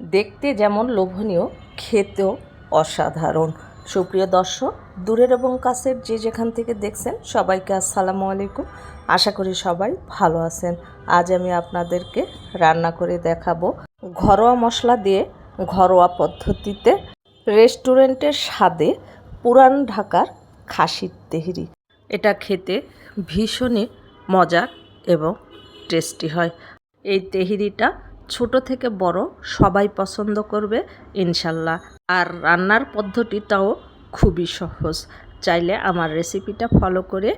দেখতে যেমন লোভনীয়, খেতেও অসাধারণ। সুপ্রিয় দর্শক, দূরের এবং কাছের যে যেখান থেকে দেখছেন সবাইকে আসসালামু আলাইকুম। আশা করি সবাই ভালো আছেন। আজ আমি আপনাদেরকে রান্না করে দেখাবো ঘরোয়া মশলা দিয়ে ঘরোয়া পদ্ধতিতে রেস্টুরেন্টের স্বাদে পুরান ঢাকার খাসির তেহরি। এটা খেতে ভীষণই মজার এবং টেস্টি হয়। এই তেহরিটা ছোট থেকে বড় সবাই পছন্দ করবে, ইনশাল্লাহ। আর রান্নার পদ্ধতিটাও খুবই সহজ। চাইলে আমার রেসিপিটা ফলো করে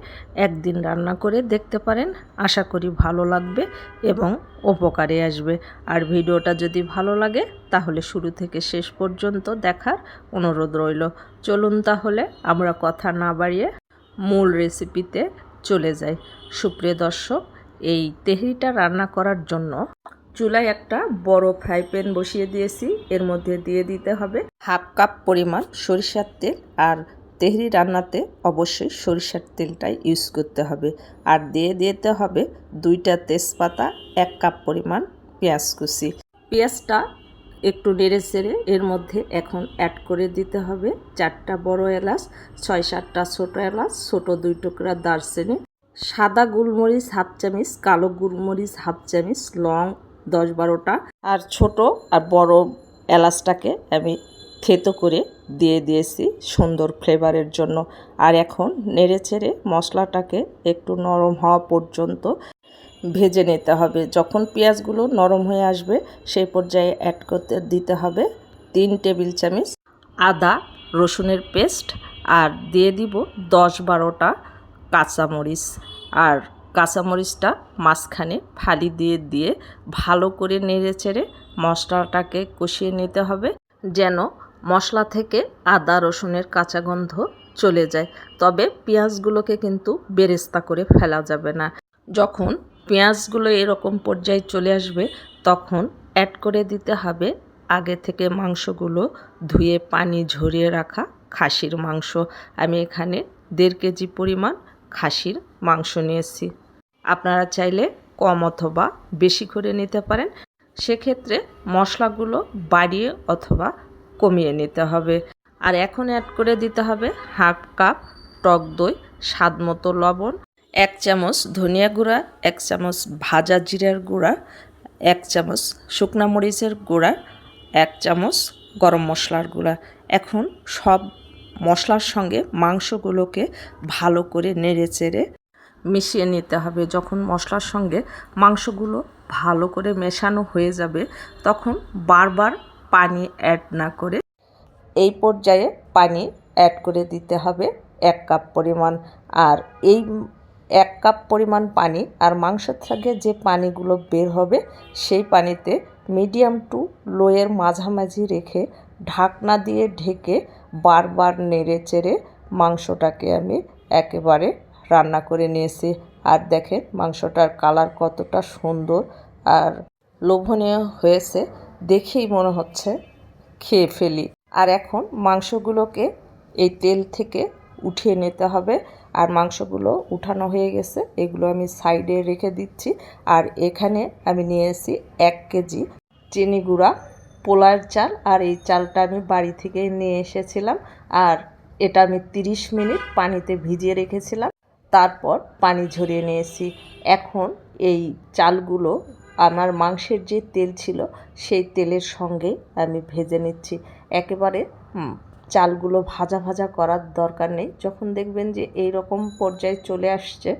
একদিন রান্না করে দেখতে পারেন। আশা করি ভালো লাগবে এবং উপকারে আসবে। আর ভিডিওটা যদি ভালো লাগে, তাহলে শুরু থেকে শেষ পর্যন্ত দেখার অনুরোধ রইল। চলুন তাহলে আমরা কথা না বাড়িয়ে মূল রেসিপিতে চলে যাই। সুপ্রিয় দর্শক, এই তেহরিটা রান্না করার জন্য চুলায় একটা বড় ফ্রাই প্যান বসিয়ে দিয়েছি। এর মধ্যে দিয়ে দিতে হবে হাফ কাপ পরিমাণ সরিষার তেল আর তেহরি রান্নাতে অবশ্যই সরিষার তেলটাই ইউজ করতে হবে। আর দিয়ে দিতে হবে দুইটা তেজপাতা, এক কাপ পরিমাণ পেঁয়াজ কুচি। পেঁয়াজটা একটু নেড়ে চেড়ে এর মধ্যে এখন অ্যাড করে দিতে হবে চারটা বড় এলাচ, ছয় সাতটা ছোটো এলাচ, ছোটো দুই টুকরা দারচিনি, সাদা গোলমরিচ হাফ চামিচ, কালো গোলমরিচ হাফ চামিচ, লং দশ বারোটা। আর ছোট আর বড় এলাচটাকে আমি থেতো করে দিয়ে দিয়েছি সুন্দর ফ্লেভারের জন্য। আর এখন নেড়ে চেড়ে মশলাটাকে একটু নরম হওয়া পর্যন্ত ভেজে নিতে হবে। যখন পেঁয়াজগুলো নরম হয়ে আসবে, সেই পর্যায়ে অ্যাড করতে দিতে হবে তিন টেবিল চামচ আদা রসুনের পেস্ট। আর দিয়ে দিব দশ বারোটা কাঁচামরিচ। আর কাঁচামরিচটা মাঝখানে ফালি দিয়ে দিয়ে ভালো করে নেড়ে চেড়ে মশলাটাকে কষিয়ে নিতে হবে যেন মশলা থেকে আদা, রসুনের কাঁচা গন্ধ চলে যায়। তবে পেঁয়াজগুলোকে কিন্তু বেরেস্তা করে ফেলা যাবে না। যখন পেঁয়াজগুলো এরকম পর্যায়ে চলে আসবে, তখন অ্যাড করে দিতে হবে আগে থেকে মাংসগুলো ধুয়ে পানি ঝরিয়ে রাখা খাসির মাংস। আমি এখানে দেড় কেজি পরিমাণ খাসির মাংস নিয়েছি। আপনারা চাইলে কম অথবা বেশি করে নিতে পারেন। সেক্ষেত্রে মশলাগুলো বাড়িয়ে অথবা কমিয়ে নিতে হবে। আর এখন অ্যাড করে দিতে হবে হাফ কাপ টক দই, স্বাদ মতো লবণ, এক চামচ ধনিয়া গুঁড়া, এক চামচ ভাজা জিরার গুঁড়া, এক চামচ শুকনা মরিচের গুঁড়া, এক চামচ গরম মশলার গুঁড়া। এখন সব মশলার সঙ্গে মাংসগুলোকে ভালো করে নেড়ে চেড়ে মিশিয়ে নিতে হবে। যখন মশলার সঙ্গে মাংসগুলো ভালো করে মেশানো হয়ে যাবে, তখন বারবার পানি অ্যাড না করে এই পর্যায়ে পানি অ্যাড করে দিতে হবে এক কাপ পরিমাণ। আর এই এক কাপ পরিমাণ পানি আর মাংস থেকে যে পানিগুলো বের হবে, সেই পানিতে মিডিয়াম টু লোয়ের মাঝামাঝি রেখে ঢাকনা দিয়ে ঢেকে বারবার নেড়ে চেড়ে মাংসটাকে আমি একেবারে রান্না করে নিয়েছি। আর দেখেন মাংসটার কালার কতটা সুন্দর আর লোভনীয় হয়েছে, দেখেই মনে হচ্ছে খেয়ে ফেলি। আর এখন মাংসগুলোকে এই তেল থেকে উঠিয়ে নিতে হবে। আর মাংসগুলো উঠানো হয়ে গেছে, এগুলো আমি সাইডে রেখে দিচ্ছি। আর এখানে আমি নিয়েছি এক কেজি চিনি গুঁড়া, পোলার চাল। আর এই চালটা আমি বাড়ি থেকে নিয়ে এসেছিলাম। আর এটা আমি 30 মিনিট পানিতে ভিজিয়ে রেখেছিলাম। তারপর পানি ঝরিয়ে নিয়েছি। এখন এই চালগুলো আমার মাংসের যে তেল ছিল, সেই তেলের সঙ্গে আমি ভেজে নিচ্ছি। একেবারে চালগুলো ভাজা ভাজা করার দরকার নেই। যখন দেখবেন যে এই রকম পর্যায়ে চলে আসছে,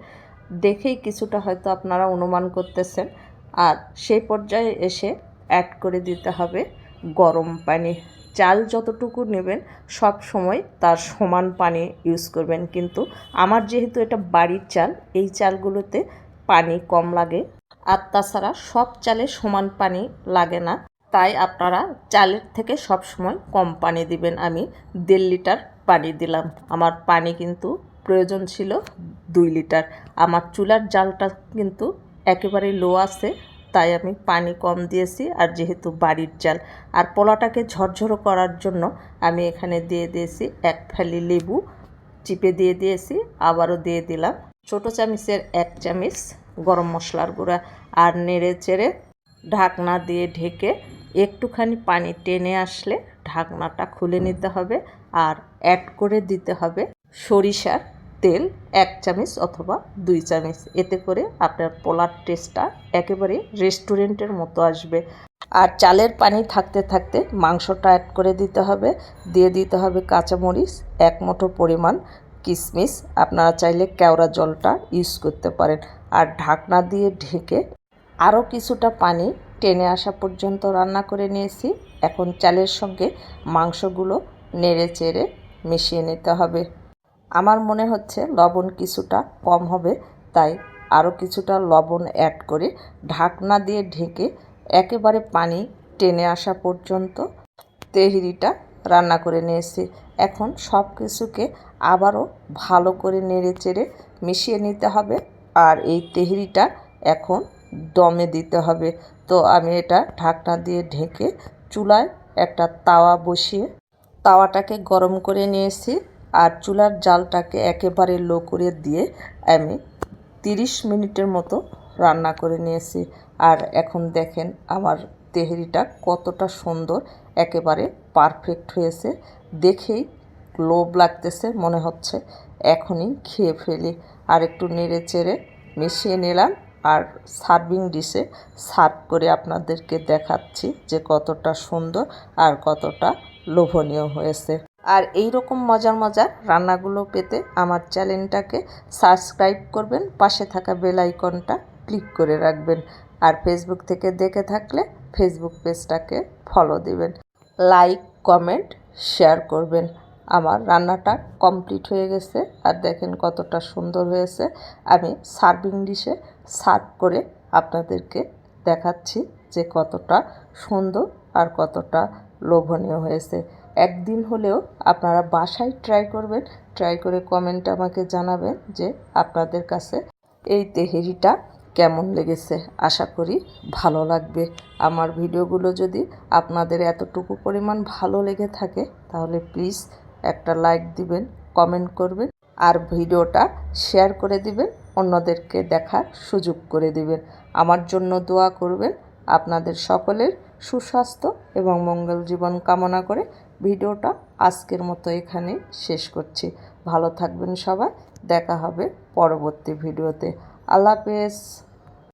দেখেই কিছুটা হয়তো আপনারা অনুমান করতেছেন। আর সেই পর্যায়ে এসে অ্যাড করে দিতে হবে গরম পানি। চাল যতটুকু নেবেন সব সময় তার সমান পানি ইউজ করবেন। কিন্তু আমার যেহেতু এটা বাড়ির চাল, এই চালগুলোতে পানি কম লাগে। আর তাছাড়া সব চালে সমান পানি লাগে না। তাই আপনারা চালের থেকে সব সময় কম পানি দিবেন। আমি দেড় লিটার পানি দিলাম। আমার পানি কিন্তু প্রয়োজন ছিল দুই লিটার। আমার চুলার জালটা কিন্তু একেবারে লো আছে। তাই আমি পানি কম দিয়েছি আর যেহেতু বাড়ির চাল আর পোলাটাকে ঝরঝরো করার জন্য আমি এখানে দিয়ে দিয়েছি এক ফালি লেবু, চিপে দিয়ে দিয়েছি, আবারও দিয়ে দিলাম। ছোটো চামিচের এক চামিচ গরম মশলার গুঁড়া আর নেড়ে চেড়ে ঢাকনা দিয়ে ঢেকে একটুখানি পানি টেনে আসলে ঢাকনাটা খুলে নিতে হবে আর অ্যাড করে দিতে হবে সরিষার তেল এক চামচ অথবা দুই চামচ। এতে করে আপনার পোলার টেস্টটা একেবারে রেস্টুরেন্টের মতো আসবে। আর চালের পানি থাকতে থাকতে মাংসটা অ্যাড করে দিতে হবে। দিয়ে দিতে হবে কাঁচামরিচ, এক মুঠো পরিমাণ কিশমিশ আপনারা চাইলে কেওড়া জলটা ইউজ করতে পারেন। আর ঢাকনা দিয়ে ঢেকে আরও কিছুটা পানি টেনে আসা পর্যন্ত রান্না করে নিয়েছি। এখন চালের সঙ্গে মাংসগুলো নেড়ে চেড়ে মিশিয়ে নিতে হবে। আমার মনে হচ্ছে লবণ কিছুটা কম হবে, তাই আরও কিছুটা লবণ অ্যাড করে ঢাকনা দিয়ে ঢেকে একেবারে পানি টেনে আসা পর্যন্ত তেহরিটা রান্না করে নিয়েছি। এখন সব কিছুকে আবারও ভালো করে নেড়ে চেড়ে মিশিয়ে নিতে হবে আর এই তেহরিটা এখন দমে দিতে হবে। তো আমি এটা ঢাকনা দিয়ে ঢেকে চুলায় একটা তাওয়া বসিয়ে তাওয়াটাকে গরম করে নিয়েছি। আর চুলার জালটাকে একেবারে লো করে দিয়ে আমি তিরিশ মিনিটের মতো রান্না করে নিয়েছি। আর এখন দেখেন আমার তেহরিটা কতটা সুন্দর, একেবারে পারফেক্ট হয়েছে। দেখেই লোভ লাগতেছে, মনে হচ্ছে এখনই খেয়ে ফেলি। আর একটু নেড়ে চেড়ে মিশিয়ে নিলাম আর সার্ভিং ডিশে সার্ভ করে আপনাদেরকে দেখাচ্ছি যে কতটা সুন্দর আর কতটা লোভনীয় হয়েছে। আর এই রকম মজার মজার রান্নাগুলো পেতে আমার চ্যানেলটাকে সাবস্ক্রাইব করবেন, পাশে থাকা বেল আইকনটা ক্লিক করে রাখবেন আর ফেসবুক থেকে দেখে থাকলে ফেসবুক পেজটাকে ফলো দিবেন। লাইক কমেন্ট শেয়ার করবেন। আমার রান্নাটা কমপ্লিট হয়ে গেছে আর দেখেন কতটা সুন্দর হয়েছে। আমি সার্ভিং ডিশে সার্ভ করে আপনাদেরকে দেখাচ্ছি যে কতটা সুন্দর আর কতটা লোভনীয় হয়েছে। একদিন হলেও আপনারা বাসায় ট্রাই করবেন ট্রাই করে কমেন্ট আমাকে জানাবেন যে আপনাদের কাছে এই তেহেরিটা কেমন লেগেছে। আশা করি ভালো লাগবে। আমার ভিডিওগুলো যদি আপনাদের এতটুকু পরিমাণ ভালো লেগে থাকে, তাহলে প্লিজ একটা লাইক দিবেন কমেন্ট করবেন, আর ভিডিওটা শেয়ার করে দিবেন, অন্যদেরকে দেখার সুযোগ করে দিবেন। আমার জন্য দোয়া করবেন, আপনাদের সকলের সুস্বাস্থ্য এবং মঙ্গল জীবন কামনা করে ভিডিওটা আজকের মতো এখানে শেষ করছি। ভালো থাকবেন সবাই। দেখা হবে পরবর্তী ভিডিওতে। আল্লাহ হাফেজ।